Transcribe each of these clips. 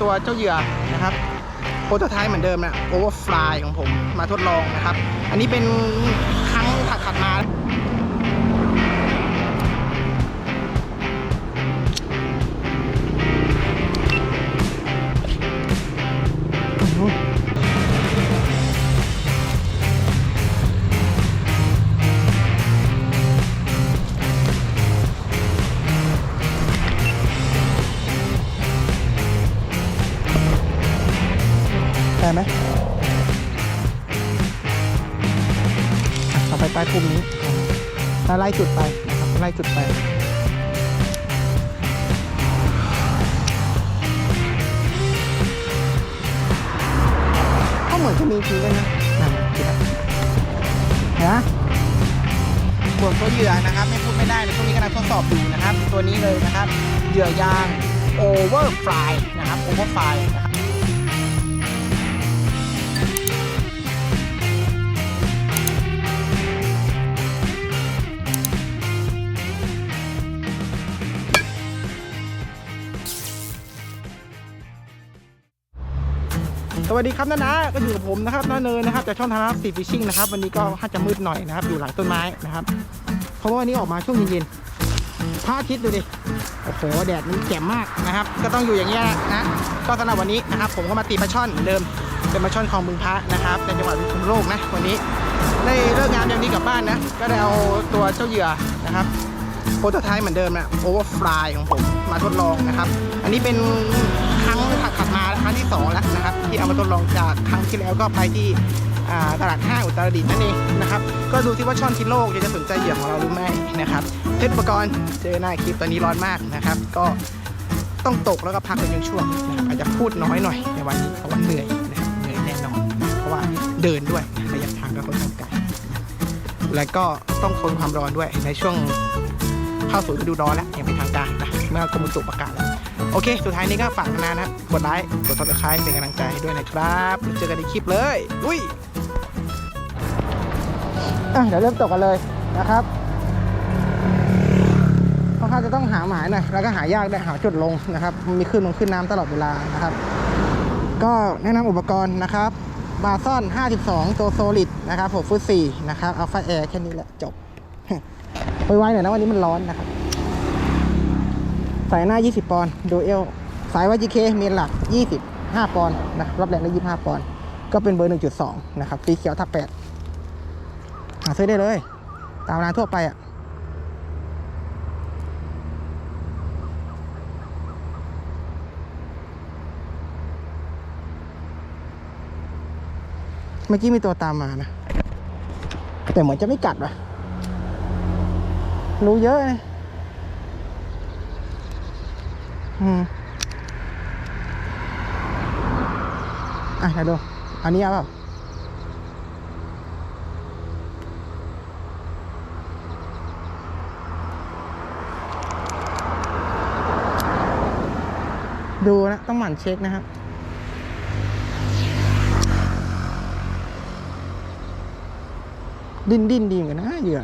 ตัวเจ้าเหยื่อนะครับโปรโตไทป์เหมือนเดิมนะโอเวอร์ฟลายของผมมาทดลองนะครับ อันนี้เป็นครั้งถัดมา มอะต่อไปปลายปุ่มนี้ไล่จุดไปนะครับไล่จุดไปก็เหมือนจะมีจริงด้วยนะนั่นคิดอะนะบวกตัวเหยื่อนะครับ ไม่พูดไม่ได้ในช่วงนี้กำลังทดสอบอยู่นะครับ ตัวนี้เลยนะครับเหยื่อยาง Overfly นะครับ Overfly นะครับ สวัสดีครับน้านะก็อยู่กับผมนะครับน้าเนินะครับจากช่องทางสีฟิชชิ่งนะครับ วันนี้ก็อาจะมืดหน่อยนะครับ อยู่หลังต้นไม้นะครับ เพราะว่าวันนี้ออกมาช่วงเย็นๆพระอาทิตย์ดูดิโอ้โหแดดมันแจ่มมากนะครับ ก็ต้องอยู่อย่างเงี้ยนะก็สำหรับวันนี้นะครับ ผมก็มาตีปลาช่อนเหมือนเดิมเป็นปลาช่อนคลองบึงพระนะครับในจังหวัดพิษณุโลกนะวันนี้ได้เลิกงานย่างนี้กลับบ้านนะก็ได้เอาตัวเจ้าเหยื่อนะครับโปรโตไทป์เหมือนเดิมนะโอเวอร์ฟลายของผมมาทดลองนะครับ อันนี้เป็น ครั้งถัดมาครั้งที่สองแล้วนะครับ ที่เอามาทดลองจากครั้งที่แล้วก็ไปที่ตลาดห้างอุตรดิตถ์นั่นเองนะครับก็ดูที่ว่าช่อนที่โลกจะสนใจเหยื่อของเราหรือไม่นะครับเพชรอุปกรณ์เจอหน้าคลิปตอนนี้ร้อนมากนะครับ ก็ต้องตกแล้วก็พักเป็นช่วงๆอาจจะพูดน้อยหน่อยในวันนี้เพราะว่าเหนื่อยนะครับเหนื่อยแน่นอนเพราะว่าเดินด้วยระยะทางก็ค่อนข้างไกลแล้วก็ต้องทนความร้อนด้วยในช่วงเข้าสู่ฤดูร้อนแล้วอย่างเป็นทางการนะเมื่อกรมอุตุประกาศแล้ว โอเค สุดท้ายนี้ก็ฝากนานนะ กดไลค์ กดซับสไครป์เป็นกำลังใจให้ด้วยนะครับเจอกันในคลิปเลยอุ้ยอะเดี๋ยวเริ่มตกกันเลยนะครับค่อนข้างจะต้องหาหมายหน่อยแล้วก็หายากด้วยหาจุดลงนะครับ มีขึ้นลงขึ้นน้ำตลอดเวลานะครับ ก็แนะนำอุปกรณ์นะครับ บาซ่อน 52 ตัวโซลิดนะครับ6ฟุต4นะครับอัลฟาแอร์แค่นี้แหละจบไวๆหน่อยนะวันนี้มันร้อนนะครับ สายหน้า 20 ปอนด์ดูเอลสายวาจิเคเมนหลัก 25 ปอนด์นะครับรับแรงได้25 ปอนด์ก็เป็นเบอร์ 1.2 นะครับสีเขียวทักแปดหาซื้อได้เลย ตามร้านทั่วไปอะเมื่อกี้มีตัวตามมานะ แต่เหมือนจะไม่กัดว่ะ รู้เยอะนะ อืมอะเดี๋ยวดู อันนี้เอาเปล่าดูนะ ต้องหมั่นเช็คนะครับ ดิ้นดิ้นดีเหมือนกันนะเหยื่อ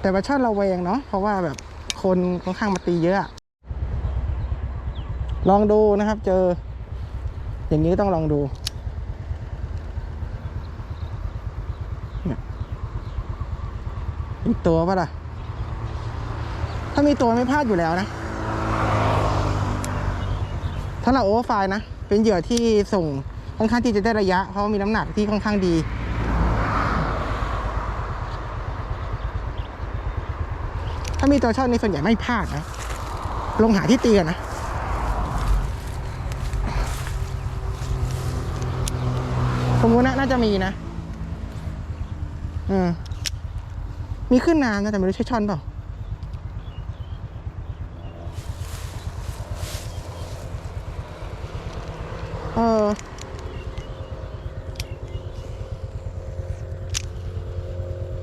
แต่ว่าช่อนเราแวงเนาะเพราะว่าแบบ คนค่อนข้างมาตีเยอะ ลองดูนะครับ เจอ อย่างนี้ต้องลองดูเนี่ยมีตัวปะล่ะ ถ้ามีตัวไม่พลาดอยู่แล้วนะ ถ้าเราโอเวอร์ไฟล์นะ เป็นเหยื่อที่ส่งค่อนข้างที่จะได้ระยะ เพราะมีน้ำหนักที่ค่อนข้างดี ถ้า มีตัวช่อนในส่วนใหญ่ไม่พลาดนะ ลงหาที่ตีกันนะผมว่านะน่าจะมีนะอืมมีขึ้นน้ำนะแต่ไม่รู้ใช่ช่อนเปล่าเออ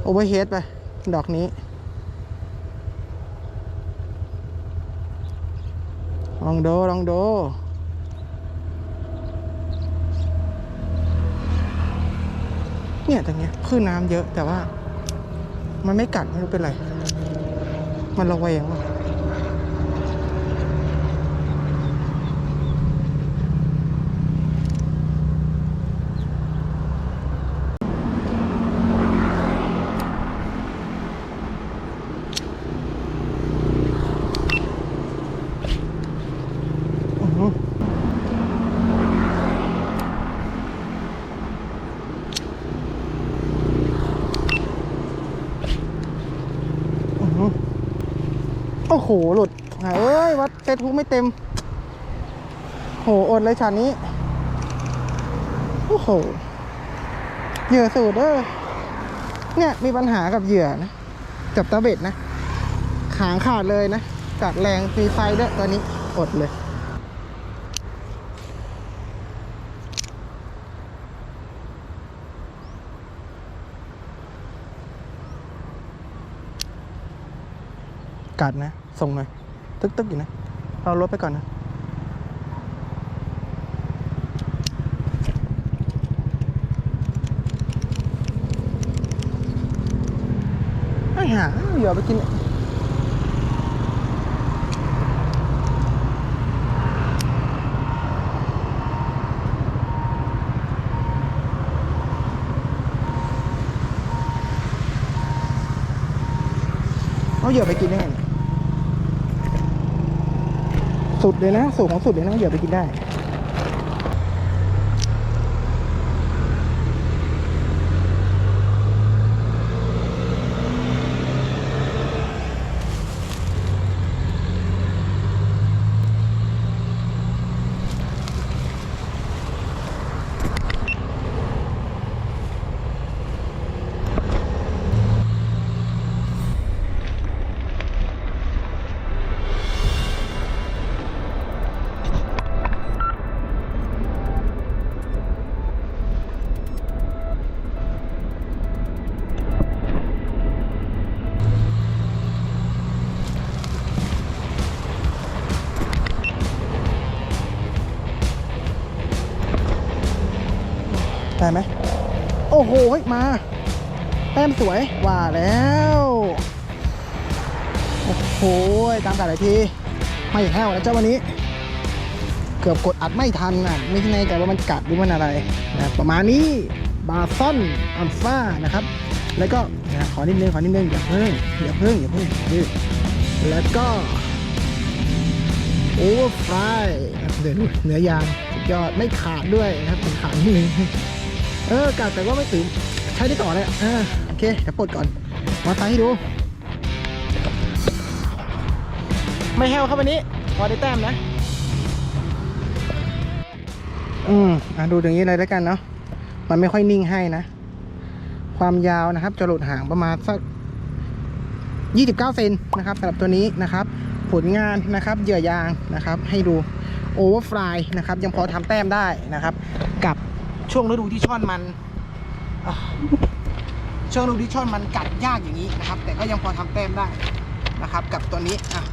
โอเวอร์เฮดไป ดอกนี้ ลองดูลองดูเนี่ยตรงเนี้ยคลื่นน้ำเยอะแต่ว่า มันไม่กัดไม่รู้เป็นไร มันระแวงว่ะ โอ้โห หลุดเอ้ย วัดเซตฮุกไม่เต็ม โห อดเลยช็อตนี้ โอ้โห เหยื่อสูดเด้อเนี่ย มีปัญหากับเหยื่อนะกับตาเบ็ดนะ ขางขาดเลยนะกัดแรงมีไฟด้วยตัวนี้ อดเลย กัดนะ ส่งหน่อย ตึกตึกอยู่นะเราลดไปก่อนนะ ไอ้ห่าอย่าไปกินเอาเหยื่อไปกินได้ไงเนี่ย สุดเลยนะสูงของสุดเลยนะเหยื่อไปกินได้ได้ โอ้โหเฮ้ยมาแต้มสวยว่าแล้ว โอ้โหตามกัดหลายทีไม่แห้วแล้วเจ้าวันนี้ เกือบกดอัดไม่ทันอะ ไม่แน่ใจว่ามันกัดหรือมันอะไรนะประมาณนี้บาซอนอัลฟานะครับ แล้วก็ขอนิดนึงขอนิดนึงอย่าเพิ่งอย่าเพิ่งอย่าเพิ่งยืดแล้วก็โอเวอร์ฟรายเดี๋ยวดูเนื้อยางสุดยอดไม่ขาดด้วยนะครับขาดนิดนึง เออกัดแต่ว่าไม่ตื่นใช้ได้ต่อเลยอะเออโอเคเดี๋ยวปลดก่อน มาไซให้ดู ไม่แห้วครับวันนี้ พอได้แต้มนะ อืมอะดูอย่างนี้เลยแล้วกันเนาะ มันไม่ค่อยนิ่งให้นะ ความยาวนะครับ จะหลุดห่างประมาณสัก29 เซนนะครับสำหรับตัวนี้นะครับ ผลงานนะครับเหยื่อยางนะครับ ให้ดูโอเวอร์ฟลายนะครับ ยังพอทำแต้มได้นะครับ กับ ช่วงฤดูที่ช่อนมันช่วงฤดูที่ช่อนมันกัดยากอย่างนี้นะครับ แต่ก็ยังพอทำแต้มได้นะครับ กับตัวนี้อะ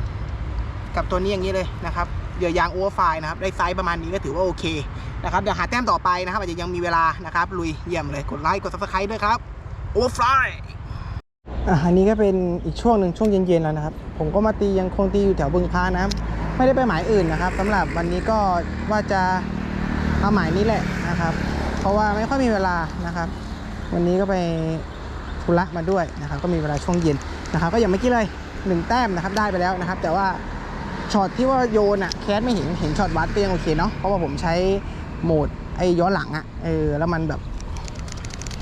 กับตัวนี้อย่างนี้เลยนะครับเหยื่อยางโอเวอร์ไฟนะครับ ได้ไซส์ประมาณนี้ก็ถือว่าโอเคนะครับเดี๋ยวหาแต้มต่อไปนะครับ อาจจะยังมีเวลานะครับลุยเยี่ยมเลยกดไลค์กด subscribe ด้วยครับโอเวอร์ไฟอะอันนี้ก็เป็นอีกช่วงหนึ่งช่วงเย็นๆแล้วนะครับ ผมก็มาตียังคงตีอยู่แถวบึงพานะครับไม่ได้ไปหมายอื่นนะครับสำหรับวันนี้ก็ว่าจะเอาหมายนี้แหละนะครับ เพราะว่าไม่ค่อยมีเวลานะครับ วันนี้ก็ไปธุระมาด้วยนะครับ ก็มีเวลาช่วงเย็นนะครับ ก็อย่างเมื่อกี้เลยหนึ่งแต้มนะครับได้ไปแล้วนะครับ แต่ว่าช็อตที่ว่าโยนอะแคสไม่เห็นเห็นช็อตวัดก็ยังโอเคเนาะเพราะว่าผมใช้โหมดไอ้ย้อนหลังอะเออแล้วมันแบบ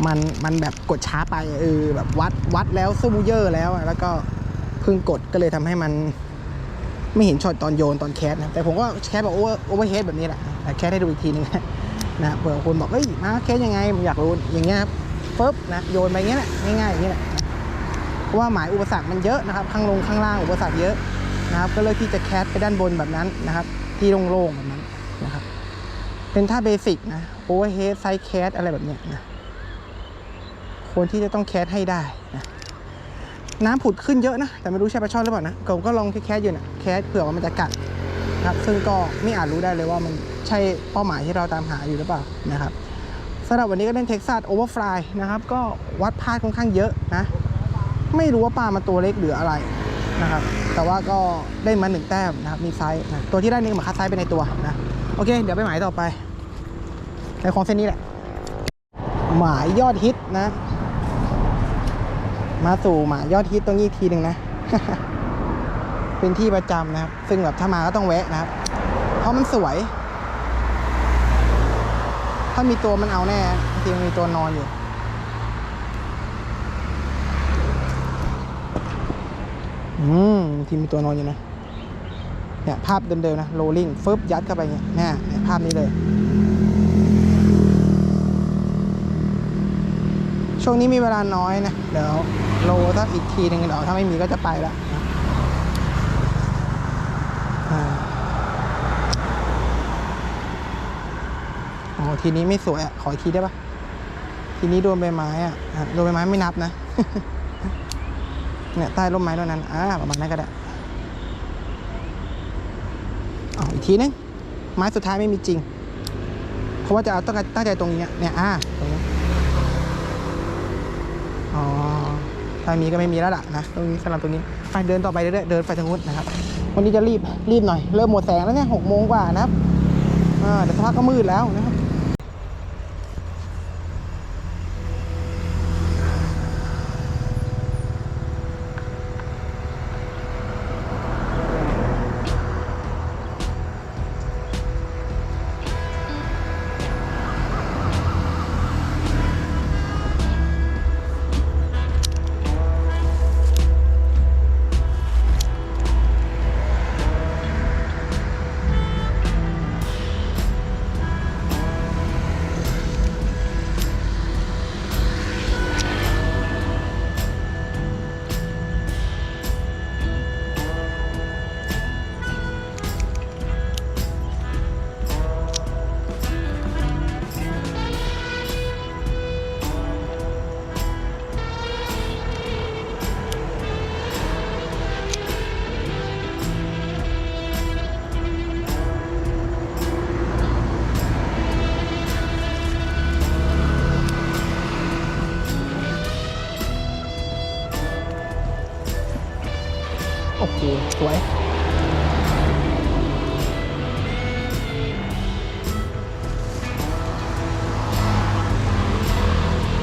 มันมันแบบกดช้าไปเออแบบวัดวัดแล้วสู้เยอะแล้วแล้วก็เพิ่งกดก็เลยทำให้มันไม่เห็นช็อตตอนโยนตอนแคสนะแต่ผมก็แคสแบบโอเวอร์โอเวอร์เฮดแบบนี้แหละแต่แคสให้ดูอีกทีนึง นะเผื่อคนบอกเฮ้ยมาแคสยังไงผมอยากรู้อย่างเงี้ยครับปึ๊บนะโยนไปเงี้ยแหละง่ายๆอย่างเงี้ยแหละเพราะว่าหมายอุปสรรคมันเยอะนะครับ ข้างลงข้างล่างอุปสรรคเยอะนะครับ ก็เลยที่จะแคสไปด้านบนแบบนั้นนะครับ ที่โล่งๆแบบนั้นนะครับ เป็นท่าเบสิกนะโอเวอร์เฮดไซด์แคสอะไรแบบเนี้ยนะควรที่จะต้องแคสให้ได้นะน้ำผุดขึ้นเยอะนะ แต่ไม่รู้ใช่ปลาช่อนหรือเปล่านะผมก็ลองแคสอยู่นะแคสเผื่อว่ามันจะกัด นะครับซึ่งก็ไม่อาจรู้ได้เลยว่ามันใช่เป้าหมายที่เราตามหาอยู่หรือเปล่านะครับสำหรับวันนี้ก็เล่นเท็กซัสโอเวอร์ฟลายนะครับก็วัดพลาดค่อนข้างเยอะนะไม่รู้ว่าปลามันตัวเล็กหรืออะไรนะครับแต่ว่าก็ได้มาหนึ่งแต้มนะครับมีไซส์นะตัวที่ได้นี่เหมือนคัดไซส์ไปในตัวนะโอเค เดี๋ยวไปหมายต่อไปในของเส้นนี้แหละ หมายยอดฮิตนะ มาสู่หมายยอดฮิตตรงนี้ทีหนึ่งนะ เป็นที่ประจำนะครับ ซึ่งแบบถ้ามาก็ต้องแวะนะครับ เพราะมันสวย ถ้ามีตัวมันเอาแน่บางทีมมีตัวนอนอยู่ อืมทีมีตัวนอนอยู่นะเนี่ยภาพเดิมๆนะโรลลิ่งฟึบยัดเข้าไปเนี่ยเนี่ยเนี่ยภาพนี้เลย ช่วงนี้มีเวลาน้อยนะ เดี๋ยวโลสักอีกทีหนึ่งเดี๋ยวถ้าไม่มีก็จะไปละอ่าอ๋อ ทีนี้ไม่สวยอะ ขออีกทีได้ปะทีนี้โดนใบไม้อะโดนใบไม้ไม่นับนะ เนี่ยใต้ร่มไม้ต้นนั้น อ่า ประมาณนั้นก็ได้เอาอีกทีนึง ไม้สุดท้ายไม่มีจริง เพราะว่าจะเอาต้องตั้งใจตรงนี้ เนี่ย อ่า ตรงนี้ อ๋อทางนี้ก็ไม่มีแล้วล่ะนะ ตรงนี้สำหรับตรงนี้ ไปเดินต่อไปเรื่อยๆ เดินไปทางนู้นนะครับ วันนี้จะรีบ รีบหน่อย เริ่มหมดแสงแล้วเนี่ยหกโมงกว่านะครับอ่าเดี๋ยวสักพักก็มืดแล้วนะครับ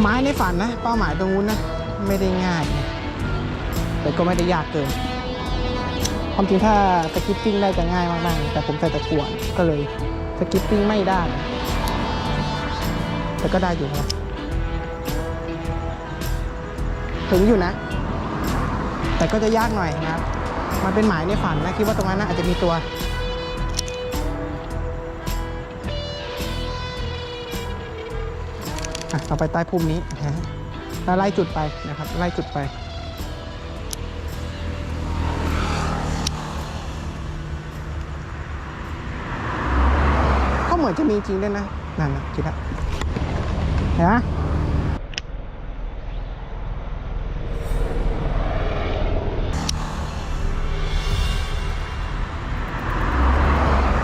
ไม้ในฝันนะ เป้าหมายตรงนู้นนะ ไม่ได้ง่าย แต่ก็ไม่ได้ยากเกินความจริงถ้าสกิปปิ้งได้จะง่ายมากๆ แต่ผมใส่ตะกั่วก็เลยสกิปปิ้งไม่ได้ แต่ก็ได้อยู่นะถึงอยู่นะ แต่ก็จะยากหน่อยนะครับ มันเป็นหมายในฝันนะ คิดว่าตรงนั้นนะอาจจะมีตัว อะต่อไปใต้พุ่มนี้นะฮะแล้วไล่จุดไปนะครับ ไล่จุดไป ก็เหมือนจะมีจริงด้วยนะนั่นนะคิดละเห็นไหม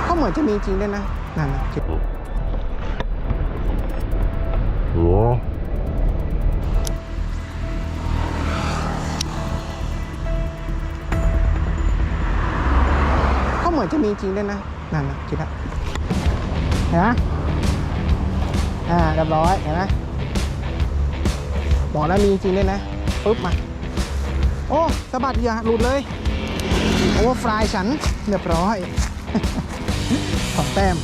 ก็เหมือนจะมีจริงด้วยนะนั่นนะคิด อนจะมีจริงด้วยนะนั่นนะคิดละเห็นไหมอ่าเรียบร้อยเห็นไหมบอกแล้วมีจริงด้วยนะปุ๊บมา โอ้สะบัดเหยื่อหลุดเลยโอเวอร์ฟลายฉันเรียบร้อยสองแต้ม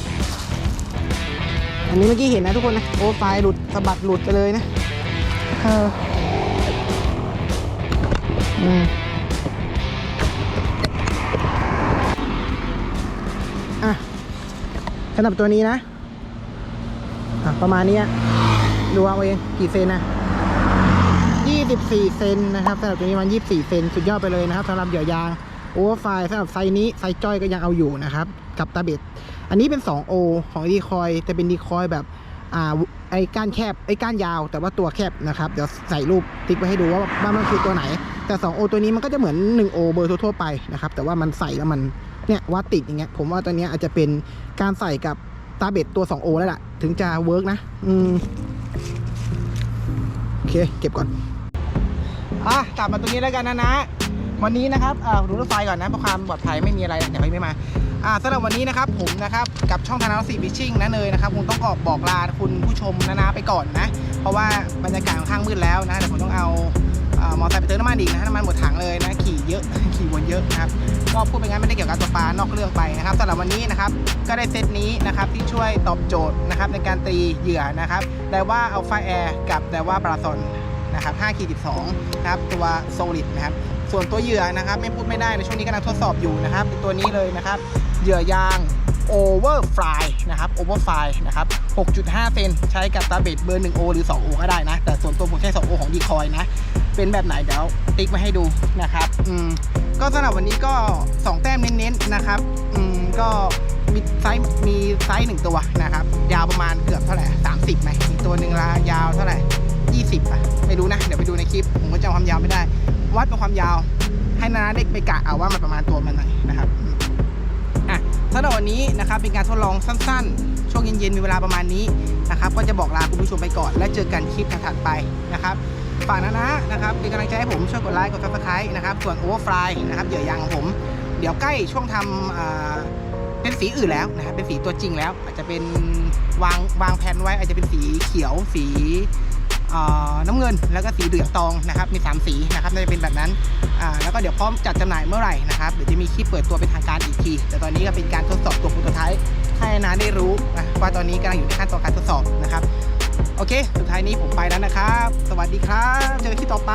อันนี้เมื่อกี้เห็นนะทุกคนนะโอเวอร์ฟลายหลุดสะบัดหลุดไปเลยนะเอออืมำหรับตัวนี้นะอะประมาณนี้ดูเอาเองกี่เซนนะ24 เซนนะครับสำหรับตัวนี้มัน 24 เซนสุดยอดไปเลยนะครับสำหรับเหยื่อยางโอเวอร์ไฟสำหรับไซนี้ไซส์จ้อยก็ยังเอาอยู่นะครับ กับตาเบ็ดอันนี้เป็น 2O ของดีคอยแต่เป็นดีคอยแบบอ่าไอ้ก้านแคบไอ้ก้านยาว แต่ว่าตัวแคบนะครับ เดี๋ยวใส่รูปติ๊กไว้ให้ดูว่าว่ามันคือตัวไหน แต่ 2O ตัวนี้มันก็จะเหมือน 1O เบอร์ทั่วๆไปนะครับ แต่ว่ามันใส่แล้วมันเนี่ยวัดติดอย่างเงี้ยผมว่าตัวนี้อาจจะเป็นการใส่กับตาเบ็ดตัว 2O แล้วล่ะ ถึงจะเวิร์กนะ อืมโอเค เก็บก่อน อะกลับมาตรงนี้แล้วกันนะนะ วันนี้นะครับอ่าดูรถไฟก่อนนะเพื่อความปลอดภัยไม่มีอะไรเดี๋ยวไม่มาอ่าสำหรับวันนี้นะครับผมนะครับกับช่องทางนาสีฟิชชิ่งนะเนยนะครับคงต้องออกบอกลาคุณผู้ชมนะนะไปก่อนนะ เพราะว่าบรรยากาศค่อนข้างมืดแล้วนะเดี๋ยวผมต้องเอา มอเตอไซค์ไปเติมน้ำมันอีกนะน้ำมันหมดถังเลยนะขี่เยอะขี่วนเยอะนะครับก็พูดไปงั้นไม่ได้เกี่ยวกับตัวปลานอกเรื่องไปนะครับสำหรับวันนี้นะครับก็ได้เซตนี้นะครับที่ช่วยตอบโจทย์นะครับในการตีเหยื่อนะครับแต่ว่าเอาไฟแอร์กับแต่ว่าปลาซอนนะครับ5ขีด12นะครับตัวโซลิดนะครับส่วนตัวเหยื่อนะครับไม่พูดไม่ได้ในช่วงนี้กำลังทดสอบอยู่นะครับเป็นตัวนี้เลยนะครับเหยื่อยาง Overfly นะครับ Overfly นะครับ 6.5 เซนใช้กับตาเบ็ดเบอร์ 1O หรือ 2O ก็ได้นะ แต่ส่วนตัวผมใช้ 2O ของดีคอยนะ เป็นแบบไหนเดี๋ยวติ๊กมาให้ดูนะครับอืมก็สำหรับวันนี้ก็ 2 แต้มเน้นๆนะครับอืมก็มีไซส์มีไซส์หนึ่งตัวนะครับ ยาวประมาณเกือบเท่าไหร่30ไหมอีกตัวหนึ่งละยาวเท่าไหร่20อะไม่รู้นะ เดี๋ยวไปดูในคลิป ผมก็จำความยาวไม่ได้ วัดเป็นความยาว ให้นานาเด็กไปกะเอาว่ามันประมาณตัวมันไหนนะครับอะสำหรับวันนี้นะครับเป็นการทดลองสั้นๆ ช่วงเย็นๆมีเวลาประมาณนี้นะครับ ก็จะบอกลาคุณผู้ชมไปก่อน และเจอกันคลิปถัดๆไปนะครับ ฝากนะนะนะครับเป็นกำลังใจให้ผมช่วยกดไลค์กดซับสไครต์นะครับส่วน Overfly นะครับเหยื่อยางของผม เดี๋ยวใกล้ช่วงทำอ่าเป็นสีอื่นแล้วนะครับเป็นสีตัวจริงแล้ว อาจจะเป็นวางวางแผนไว้อาจจะเป็นสีเขียวสีน้ำเงินแล้วก็สีเหลืองตองนะครับมีสามสีนะครับน่าจะเป็นแบบนั้นแล้วก็เดี๋ยวพร้อมจัดจำหน่ายเมื่อไหร่นะครับเดี๋ยวจะมีคลิปเปิดตัวเป็นทางการอีกที แต่ตอนนี้ก็เป็นการทดสอบตัวโปรโตไทป์ให้นาได้รู้ว่าตอนนี้กำลังอยู่ในขั้นตอนการทดสอบนะครับ โอเค สุดท้ายนี้ผมไปแล้วนะครับ สวัสดีครับ เจอกันที่ต่อไป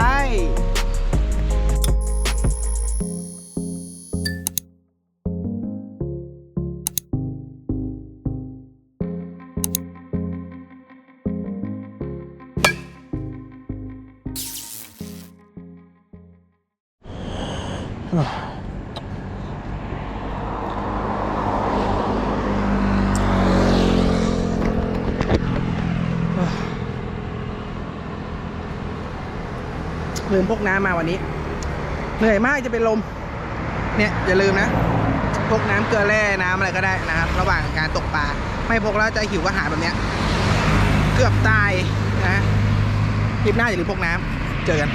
ลืมพกน้ำมาวันนี้ เหนื่อยมากจะเป็นลม เนี่ยอย่าลืมนะพกน้ำเกลือแร่น้ำอะไรก็ได้นะครับ ระหว่างการตกปลาไม่พกแล้วจะหิวก็หาแบบเนี้ย เกือบตายนะคลิปหน้าอย่าลืมพกน้ำเจอกัน